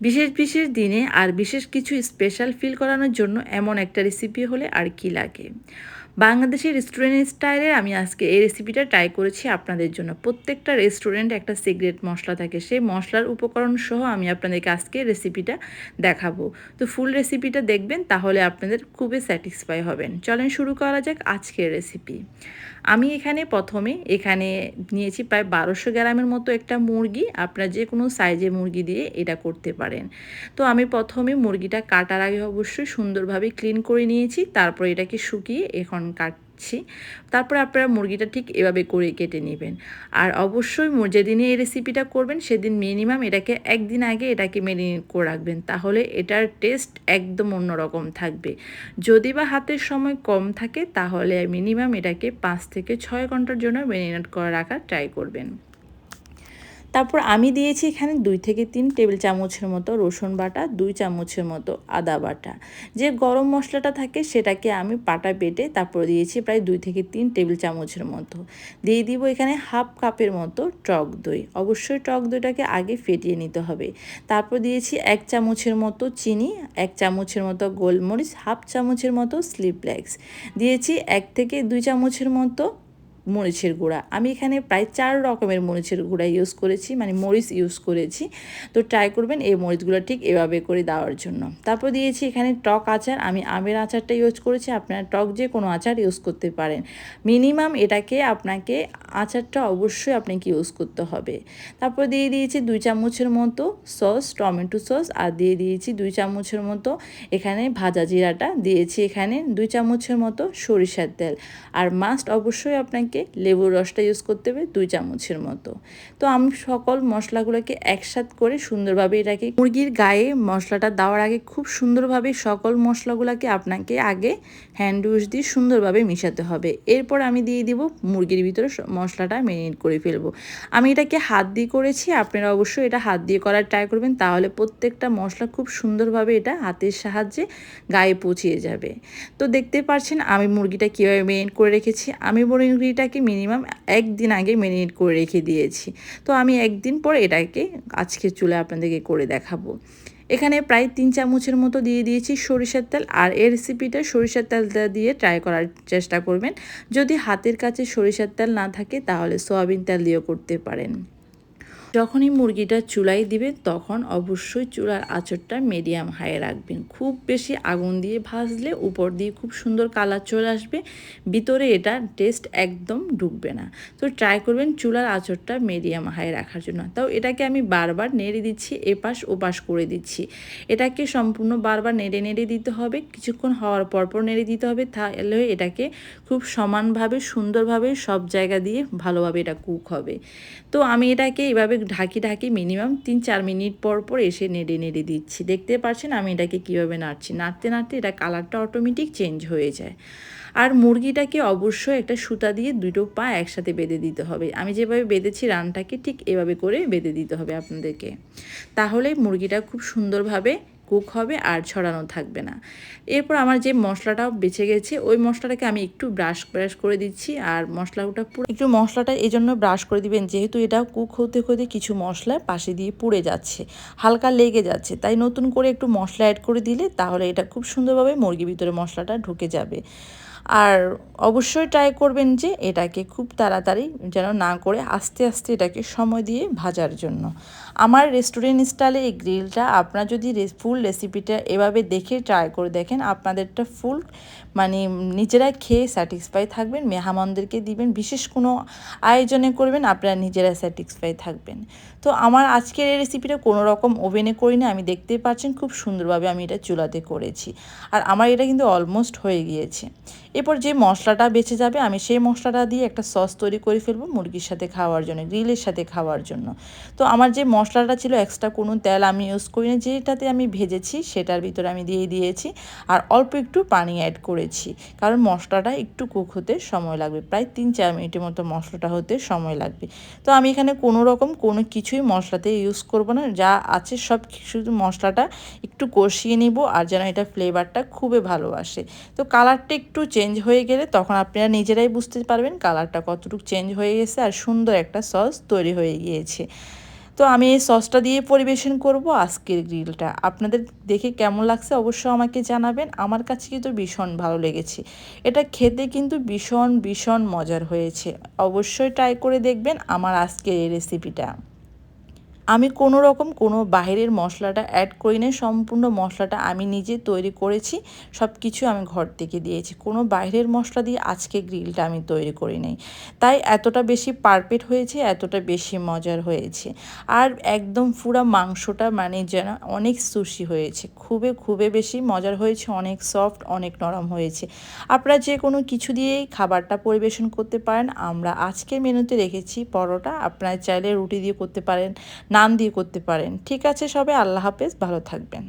বিশেষ বিশেষ দিনে আর বিশেষ কিছু স্পেশাল ফিল করানোর জন্য এমন একটা রেসিপি হলে আর কি লাগে? বাংলাদেশের রেস্টুরেন্ট স্টাইলের আমি আজকে এই রেসিপিটা ট্রাই করেছি আপনাদের জন্য। প্রত্যেকটা রেস্টুরেন্ট একটা সিক্রেট মশলা থাকে। সেই মশলার উপকরণ সহ আমি আপনাদেরকে আজকে রেসিপিটা দেখাবো। তো ফুল রেসিপিটা দেখবেন, তাহলে আপনাদের খুবই স্যাটিসফাই হবেন। চলেন শুরু করা যাক আজকের রেসিপি আমি এখানে প্রথমে, এখানে নিয়েছি প্রায় বারোশো গ্রামের মতো একটা মুরগি। আপনারা যে কোনো সাইজে মুরগি দিয়ে এটা করতে পারেন। তো আমি প্রথমে মুরগিটা কাটার আগে অবশ্যই সুন্দরভাবে ক্লিন করে নিয়েছি। তারপর এটাকে শুকিয়ে এখন কাট কাটছি। তারপরে আপনারা মুরগিটা ঠিক এভাবে করে কেটে নেবেন। আর অবশ্যই যেদিনে এই রেসিপিটা করবেন, সেদিন মিনিমাম এটাকে একদিন আগে এটাকে মেরিনেট করে রাখবেন। তাহলে এটার টেস্ট একদম অন্যরকম থাকবে। যদি বা হাতের সময় কম থাকে, তাহলে মিনিমাম এটাকে পাঁচ থেকে ছয় ঘণ্টার জন্য মেরিনেট করে রাখার ট্রাই করবেন। তারপর আমি দিয়েছি এখানে দুই থেকে তিন টেবিল চামচের মতো রসুন বাটা, দুই চামচের মতো আদা বাটা। যে গরম মশলাটা থাকে সেটাকে আমি পাটা বেটে তারপর দিয়েছি প্রায় দুই থেকে তিন টেবিল চামচের মতো। দিয়ে দিব এখানে হাফ কাপের মতো টক দই। অবশ্যই টক দইটাকে আগে ফেটিয়ে নিতে হবে। তারপর দিয়েছি এক চামচের মতো চিনি, এক চামচের মতো গোলমরিচ, হাফ চামচের মতো স্লিপ স্লিপলেক্স দিয়েছি এক থেকে দুই চামচের মতো মরিচের গুঁড়া। আমি এখানে প্রায় চার রকমের মরিচের গুঁড়া ইউজ করেছি মানে মরিচ ইউজ করেছি। তো ট্রাই করবেন এই মরিচগুলো ঠিক এভাবে করে দেওয়ার জন্য। তারপর দিয়েছি এখানে টক আচার। আমি আমের আচারটা ইউজ করেছি, আপনারা টক যে কোনো আচার ইউজ করতে পারেন। মিনিমাম এটাকে আপনাকে আচারটা অবশ্যই আপনাকে ইউজ করতে হবে। তারপর দিয়ে দিয়েছি দুই চামচের মতো সস টমেটো সস আর দিয়ে দিয়েছি দুই চামচের মতো এখানে ভাজা জিরাটা। দিয়েছি এখানে দুই চামচের মতো সরিষার তেল। আর মাস্ট অবশ্যই আপনাকে থেকে লেবুর রসটা ইউজ করতে হবে দুই চামচের মতো। তো আমি সকল মশলাগুলোকে একসাথ করে সুন্দরভাবে এটাকে মুরগির গায়ে মশলাটা দেওয়ার আগে খুব সুন্দরভাবে সকল মশলাগুলোকে আপনাকে আগে হ্যান্ড ওয়াশ দিয়ে সুন্দরভাবে মিশাতে হবে। এরপর আমি দিয়ে দিব মুরগির ভিতরে মশলাটা মেরিনেট করে ফেলব। আমি এটাকে হাত দিয়ে করেছি, আপনারা অবশ্যই এটা হাত দিয়ে করার ট্রাই করবেন, তাহলে প্রত্যেকটা মশলা খুব সুন্দরভাবে এটা হাতের সাহায্যে গায়ে পচিয়ে যাবে। তো দেখতে পাচ্ছেন আমি মুরগিটা কীভাবে মেরিনেট করে রেখেছি। আমি মুরগিটা এটাকে মিনিমাম একদিন আগে মেরিনেট করে রেখে দিয়েছি। তো আমি একদিন পর এটাকে আজকে চুলে আপনাদেরকে করে দেখাবো। এখানে প্রায় তিন চামচের মতো দিয়ে দিয়েছি সরিষার তেল আর এই রেসিপিটা সরিষার তেলটা দিয়ে ট্রাই করার চেষ্টা করবেন। যদি হাতের কাছে সরিষার তেল না থাকে তাহলে সোয়াবিন তেল দিয়েও করতে পারেন। যখনই মুরগিটা চুলাই দিবেন তখন অবশ্যই চুলার আঁচড়টা মিডিয়াম হাইয়ে রাখবেন। খুব বেশি আগুন দিয়ে ভাজলে উপর দিয়ে খুব সুন্দর কালার চলে আসবে, ভিতরে এটা টেস্ট একদম ঢুকবে না। তো ট্রাই করবেন চুলার আঁচড়টা মিডিয়াম হাই রাখার জন্য। তাও এটাকে আমি বারবার নেড়ে দিচ্ছি, এপাশ ওপাশ করে দিচ্ছি। এটাকে সম্পূর্ণ বারবার নেড়ে নেড়ে দিতে হবে। কিছুক্ষণ হওয়ার পরপর নেড়ে দিতে হবে। তাহলে এটাকে খুব সমানভাবে, সুন্দরভাবে সব জায়গা দিয়ে ভালোভাবে এটা কুক হবে। তো আমি এটাকে এভাবে ঢাকি ঢাকি মিনিমাম তিন চার মিনিট পর পর এসে নেড়ে নেড়ে দিচ্ছি। দেখতে পাচ্ছেন আমি এটাকে কীভাবে নাড়ছি? নাড়তে নাড়তে এটা কালারটা অটোমেটিক চেঞ্জ হয়ে যায়। আর মুরগিটাকে অবশ্যই একটা সুতা দিয়ে দুটো পা একসাথে বেঁধে দিতে হবে। আমি যেভাবে বেঁধেছি রানটাকে ঠিক এভাবে করে বেঁধে দিতে হবে আপনাদেরকে। তাহলে মুরগিটা খুব সুন্দরভাবে কুক হবে আর ছড়ানো থাকবে না। এরপর আমার যে মশলাটা বেঁচে গেছে, ওই মশলাটাকে আমি একটু ব্রাশ ব্রাশ করে দিচ্ছি আর মশলাটা পুরো একটু মশলাটা এই জন্য ব্রাশ করে দিবেন, যেহেতু এটা কুক হতে হতে কিছু মশলা পাশে দিয়ে পুড়ে যাচ্ছে, হালকা লেগে যাচ্ছে। তাই নতুন করে একটু মশলা অ্যাড করে দিলে তাহলে এটা খুব সুন্দরভাবে মুরগির ভিতরে মশলাটা ঢুকে যাবে। আর অবশ্যই ট্রাই করবেন যে এটাকে খুব তাড়াতাড়ি যেন না করে আস্তে আস্তে এটাকে সময় দিয়ে ভাজার জন্য। আমার রেস্টুরেন্ট স্টাইলে এই গ্রিলটা আপনারা যদি ফুল রেসিপিটা এভাবে দেখে ট্রাই করে দেখেন। আপনাদেরটা ফুল মানে নিজেরা খেয়ে স্যাটিসফাই থাকবেন, মেহমানদেরকে দিবেন, বিশেষ কোনো আয়োজনে করবেন, আপনারা নিজেরা স্যাটিসফাই থাকবেন। তো আমার আজকের এই রেসিপিটা কোনো রকম ওভেনে করি না আমি দেখতেই পাচ্ছেন খুব সুন্দরভাবে আমি এটা চুলাতে করেছি। আর আমার এটা কিন্তু অলমোস্ট হয়ে গিয়েছে। এরপর যে মশলাটা বেঁচে যাবে, আমি সেই মশলাটা দিয়ে একটা সস তৈরি করে ফেলব মুরগির সাথে খাওয়ার জন্য গ্রিলের সাথে খাওয়ার জন্য। তো আমার যে মশলাটা ছিল এক্সট্রা কোনো তেল আমি ইউজ করি না যেটাতে আমি ভেজেছি, সেটার ভিতরে আমি দিয়ে দিয়েছি আর অল্প একটু পানি অ্যাড করেছি। কারণ মশলাটা একটু কুক হতে সময় লাগবে, প্রায় তিন চার মিনিটের মতো মশলাটা হতে সময় লাগবে। তো আমি এখানে কোনো রকম কোনো কিছুই মশলাতে ইউজ করব না, যা আছে সব শুধু মশলাটা একটু কষিয়ে নিব আর যেন এটা ফ্লেভারটা খুবই ভালো আসে। তো কালারটা একটু চেঞ্জ হয়ে গেলে তখন আপনারা নিজেরাই বুঝতে পারবেন কালারটা কতটুকু চেঞ্জ হয়ে গেছে আর সুন্দর একটা সস তৈরি হয়ে গিয়েছে। তো আমি এই সসটা দিয়ে পরিবেশন করব আজকের গ্রিলটা। আপনাদের দেখে কেমন লাগছে অবশ্য আমাকে জানাবেন। আমার কাছে কিন্তু ভীষণ ভালো লেগেছে। এটা খেতে কিন্তু ভীষণ ভীষণ মজার হয়েছে। অবশ্যই ট্রাই করে দেখবেন আমার আজকের এই রেসিপিটা। আমি কোনো রকম কোনো বাইরের মশলাটা অ্যাড করি নাই, সম্পূর্ণ মশলাটা আমি নিজে তৈরি করেছি সব কিছু আমি ঘর থেকে দিয়েছি। কোনো বাইরের মশলা দিয়ে আজকে গ্রিলটা আমি তৈরি করি নাই। তাই এতটা বেশি পারফেক্ট হয়েছে, এতটা বেশি মজার হয়েছে। আর একদম পুরো মাংসটা মানে যেন অনেক সুশি হয়েছে। খুবই খুবই বেশি মজার হয়েছে, অনেক সফট অনেক নরম হয়েছে। আপনারা যে কোনো কিছু দিয়েই খাবারটা পরিবেশন করতে পারেন। আমরা আজকের মেনুতে রেখেছি পরোটা, আপনারা চাইলে রুটি দিয়ে করতে পারেন। নান দিয়ে করতে পারেন। ঠিক আছে সবাই আল্লাহ হাফেজ ভালো থাকবেন।